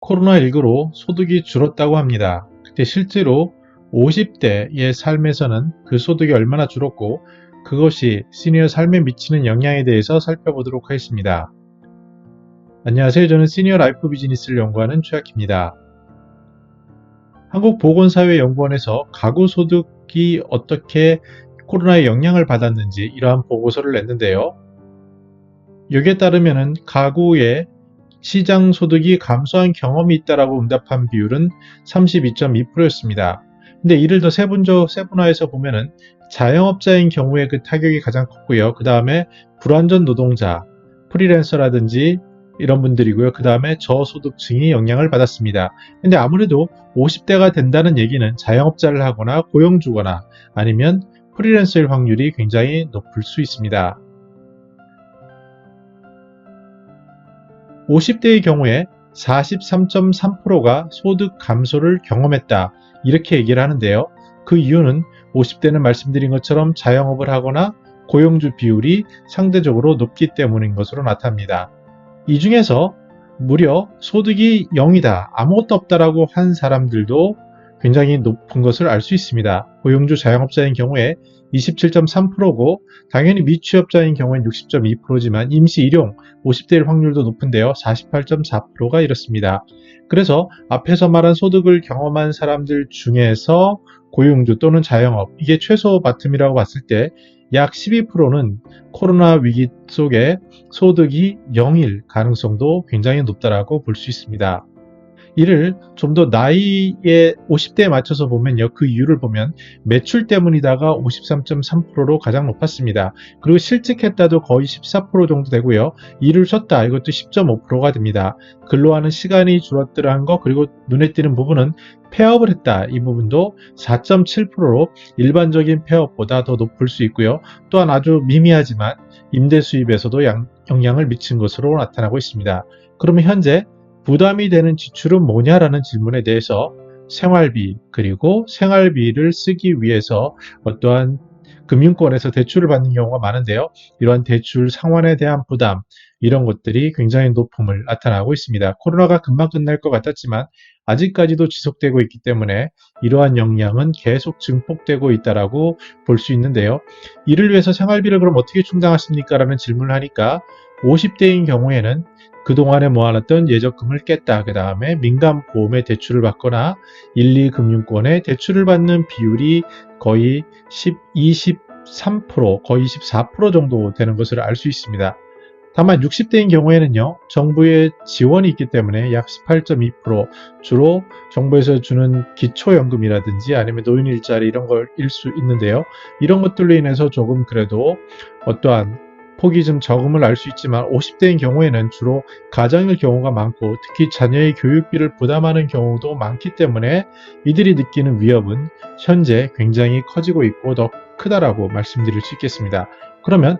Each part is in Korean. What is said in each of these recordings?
코로나19로 소득이 줄었다고 합니다. 근데 실제로 50대의 삶에서는 그 소득이 얼마나 줄었고 그것이 시니어 삶에 미치는 영향에 대해서 살펴보도록 하겠습니다. 안녕하세요. 저는 시니어 라이프 비즈니스를 연구하는 최학입니다. 한국보건사회연구원에서 가구 소득이 어떻게 코로나의 영향을 받았는지 이러한 보고서를 냈는데요. 여기에 따르면 가구의 시장 소득이 감소한 경험이 있다라고 응답한 비율은 32.2%였습니다. 근데 이를 더 세분조, 세분화해서 보면은 자영업자인 경우에 그 타격이 가장 컸고요. 그 다음에 불완전 노동자, 프리랜서라든지 이런 분들이고요. 그 다음에 저소득층이 영향을 받았습니다. 근데 아무래도 50대가 된다는 얘기는 자영업자를 하거나 고용주거나 아니면 프리랜서일 확률이 굉장히 높을 수 있습니다. 50대의 경우에 43.3%가 소득 감소를 경험했다. 이렇게 얘기를 하는데요. 그 이유는 50대는 말씀드린 것처럼 자영업을 하거나 고용주 비율이 상대적으로 높기 때문인 것으로 나타납니다. 이 중에서 무려 소득이 0이다, 아무것도 없다라고 한 사람들도 굉장히 높은 것을 알 수 있습니다. 고용주 자영업자인 경우에 27.3%고 당연히 미취업자인 경우엔 60.2%지만 임시 일용 50대일 확률도 높은데요. 48.4%가 이렇습니다. 그래서 앞에서 말한 소득을 경험한 사람들 중에서 고용주 또는 자영업 이게 최소 바텀이라고 봤을 때 약 12%는 코로나 위기 속에 소득이 0일 가능성도 굉장히 높다라고 볼 수 있습니다. 이를 좀 더 나이에 50대에 맞춰서 보면요. 그 이유를 보면 매출 때문이다가 53.3%로 가장 높았습니다. 그리고 실직했다도 거의 14% 정도 되고요. 일을 쉬었다 이것도 10.5%가 됩니다. 근로하는 시간이 줄었더라는 거 그리고 눈에 띄는 부분은 폐업을 했다 이 부분도 4.7%로 일반적인 폐업보다 더 높을 수 있고요. 또한 아주 미미하지만 임대 수입에서도 영향을 미친 것으로 나타나고 있습니다. 그러면 현재 부담이 되는 지출은 뭐냐라는 질문에 대해서 생활비 그리고 생활비를 쓰기 위해서 어떠한 금융권에서 대출을 받는 경우가 많은데요. 이러한 대출 상환에 대한 부담 이런 것들이 굉장히 높음을 나타나고 있습니다. 코로나가 금방 끝날 것 같았지만 아직까지도 지속되고 있기 때문에 이러한 영향은 계속 증폭되고 있다라고 볼 수 있는데요. 이를 위해서 생활비를 그럼 어떻게 충당하십니까? 라는 질문을 하니까 50대인 경우에는 그동안에 모아놨던 예적금을 깼다. 그 다음에 민간보험에 대출을 받거나 1, 2금융권에 대출을 받는 비율이 거의 10, 23%, 거의 24% 정도 되는 것을 알 수 있습니다. 다만 60대인 경우에는요, 정부의 지원이 있기 때문에 약 18.2% 주로 정부에서 주는 기초연금이라든지 아니면 노인 일자리 이런 걸 일 수 있는데요. 이런 것들로 인해서 조금 그래도 어떠한 폭이 좀 적음을 알 수 있지만 50대인 경우에는 주로 가정일 경우가 많고 특히 자녀의 교육비를 부담하는 경우도 많기 때문에 이들이 느끼는 위협은 현재 굉장히 커지고 있고 더 크다라고 말씀드릴 수 있겠습니다. 그러면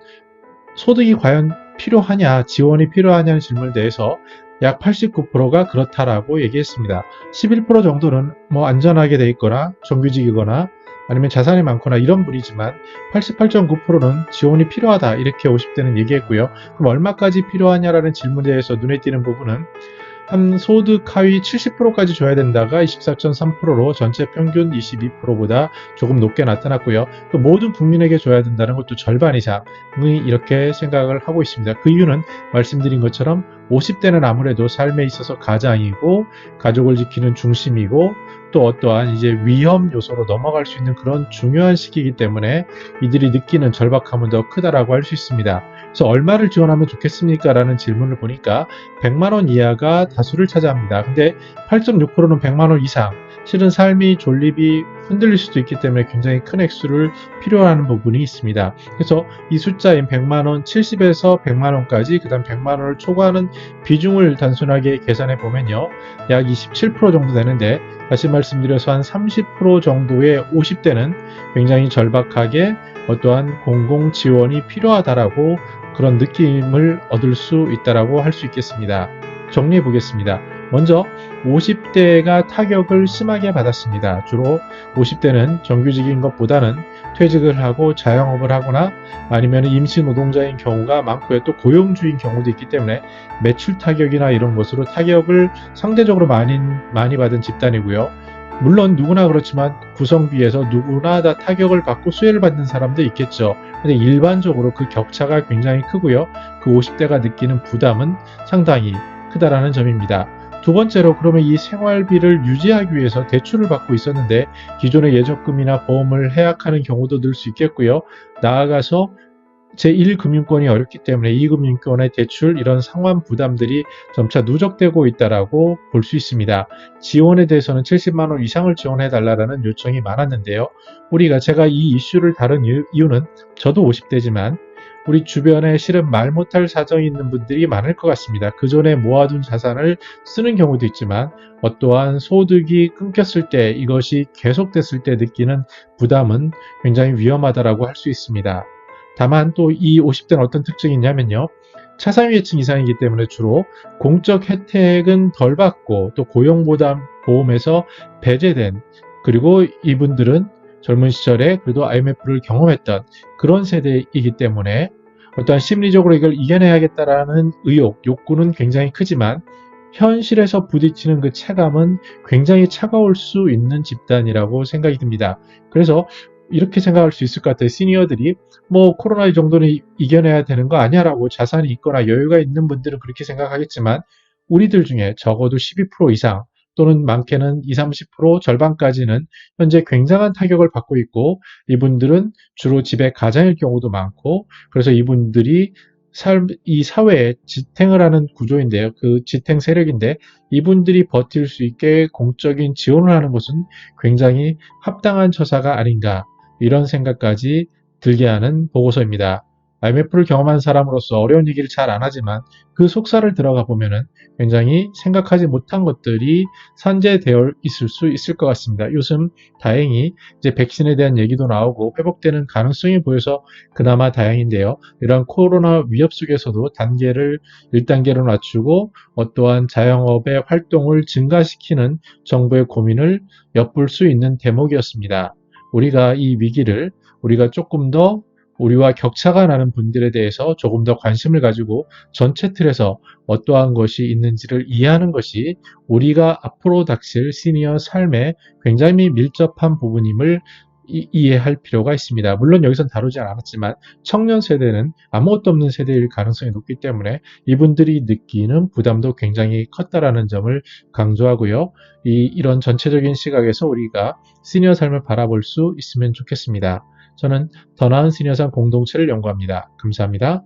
소득이 과연 필요하냐, 지원이 필요하냐는 질문에 대해서 약 89%가 그렇다라고 얘기했습니다. 11% 정도는 뭐 안전하게 돼 있거나 정규직이거나 아니면 자산이 많거나 이런 분이지만 88.9%는 지원이 필요하다 이렇게 50대는 얘기했고요. 그럼 얼마까지 필요하냐라는 질문에 대해서 눈에 띄는 부분은 한 소득 하위 70%까지 줘야 된다가 24.3%로 전체 평균 22%보다 조금 높게 나타났고요. 또 모든 국민에게 줘야 된다는 것도 절반 이상이 이렇게 생각을 하고 있습니다. 그 이유는 말씀드린 것처럼 50대는 아무래도 삶에 있어서 가장이고 가족을 지키는 중심이고 또 어떠한 이제 위험 요소로 넘어갈 수 있는 그런 중요한 시기이기 때문에 이들이 느끼는 절박함은 더 크다라고 할 수 있습니다. 그래서 얼마를 지원하면 좋겠습니까? 라는 질문을 보니까 100만 원 이하가 다수를 차지합니다. 근데 8.6%는 100만 원 이상, 실은 삶이 존립이 흔들릴 수도 있기 때문에 굉장히 큰 액수를 필요하는 부분이 있습니다. 그래서 이 숫자인 100만원, 70에서 100만원까지 그 다음 100만원을 초과하는 비중을 단순하게 계산해 보면요. 약 27% 정도 되는데 다시 말씀드려서 한 30% 정도의 50대는 굉장히 절박하게 어떠한 공공 지원이 필요하다라고 그런 느낌을 얻을 수 있다라고 할 수 있겠습니다. 정리해 보겠습니다. 먼저 50대가 타격을 심하게 받았습니다. 주로 50대는 정규직인 것보다는 퇴직을 하고 자영업을 하거나 아니면 임시 노동자인 경우가 많고요. 또 고용주인 경우도 있기 때문에 매출 타격이나 이런 것으로 타격을 상대적으로 많이, 많이 받은 집단이고요. 물론 누구나 그렇지만 구성비에서 누구나 다 타격을 받고 수혜를 받는 사람도 있겠죠. 근데 일반적으로 그 격차가 굉장히 크고요. 그 50대가 느끼는 부담은 상당히 크다라는 점입니다. 두 번째로 그러면 이 생활비를 유지하기 위해서 대출을 받고 있었는데 기존의 예적금이나 보험을 해약하는 경우도 늘 수 있겠고요. 나아가서 제1금융권이 어렵기 때문에 2금융권의 대출 이런 상환 부담들이 점차 누적되고 있다라고 볼 수 있습니다. 지원에 대해서는 70만 원 이상을 지원해 달라라는 요청이 많았는데요. 우리가 제가 이 이슈를 다룬 이유는 저도 50대지만 우리 주변에 실은 말 못할 사정이 있는 분들이 많을 것 같습니다. 그 전에 모아둔 자산을 쓰는 경우도 있지만 어떠한 소득이 끊겼을 때 이것이 계속됐을 때 느끼는 부담은 굉장히 위험하다라고 할 수 있습니다. 다만 또 이 50대는 어떤 특징이 있냐면요. 차상위계층 이상이기 때문에 주로 공적 혜택은 덜 받고 또 고용보담 보험에서 배제된 그리고 이분들은 젊은 시절에 그래도 IMF를 경험했던 그런 세대이기 때문에 어떠한 심리적으로 이걸 이겨내야겠다라는 의욕, 욕구는 굉장히 크지만 현실에서 부딪히는 그 체감은 굉장히 차가울 수 있는 집단이라고 생각이 듭니다. 그래서 이렇게 생각할 수 있을 것 같아요. 시니어들이 뭐 코로나 이 정도는 이겨내야 되는 거 아니야 라고 자산이 있거나 여유가 있는 분들은 그렇게 생각하겠지만 우리들 중에 적어도 12% 이상 또는 많게는 20, 30% 절반까지는 현재 굉장한 타격을 받고 있고 이분들은 주로 집에 가장일 경우도 많고 그래서 이분들이 삶, 이 사회에 지탱을 하는 구조인데요. 그 지탱 세력인데 이분들이 버틸 수 있게 공적인 지원을 하는 것은 굉장히 합당한 처사가 아닌가 이런 생각까지 들게 하는 보고서입니다. IMF를 경험한 사람으로서 어려운 얘기를 잘 안 하지만 그 속살을 들어가 보면은 굉장히 생각하지 못한 것들이 산재되어 있을 수 있을 것 같습니다. 요즘 다행히 이제 백신에 대한 얘기도 나오고 회복되는 가능성이 보여서 그나마 다행인데요. 이러한 코로나 위협 속에서도 단계를 1단계로 낮추고 어떠한 자영업의 활동을 증가시키는 정부의 고민을 엿볼 수 있는 대목이었습니다. 우리가 이 위기를 우리가 조금 더 우리와 격차가 나는 분들에 대해서 조금 더 관심을 가지고 전체 틀에서 어떠한 것이 있는지를 이해하는 것이 우리가 앞으로 닥칠 시니어 삶에 굉장히 밀접한 부분임을 이, 해할 필요가 있습니다. 물론 여기선 다루지 않았지만 청년 세대는 아무것도 없는 세대일 가능성이 높기 때문에 이분들이 느끼는 부담도 굉장히 컸다라는 점을 강조하고요. 이, 이런 전체적인 시각에서 우리가 시니어 삶을 바라볼 수 있으면 좋겠습니다. 저는 더 나은 시니어 삶 공동체를 연구합니다. 감사합니다.